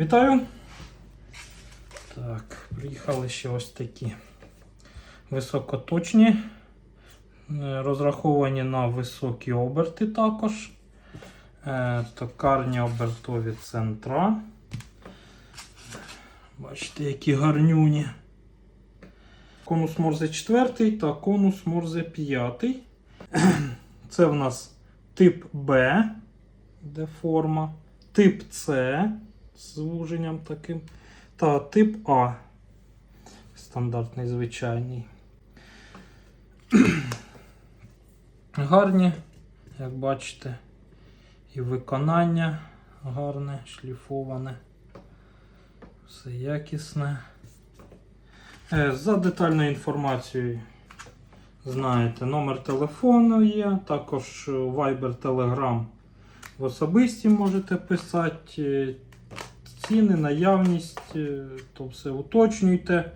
Вітаю! Так, приїхали ще ось такі високоточні, е, розраховані на високі оберти також. Е, Токарні обертові центра. Бачите, які гарнюні. Конус Морзе 4 та конус Морзе 5. Це в нас тип Б, де форма, тип С звуженням таким, та тип А. Стандартний звичайний. Гарні, як бачите, і виконання гарне, шліфоване, все якісне. Е, За детальною інформацією знаєте, номер телефону є, також е, Viber, Telegram в особисті можете писати. Ціни, наявність, е, то все уточнюйте.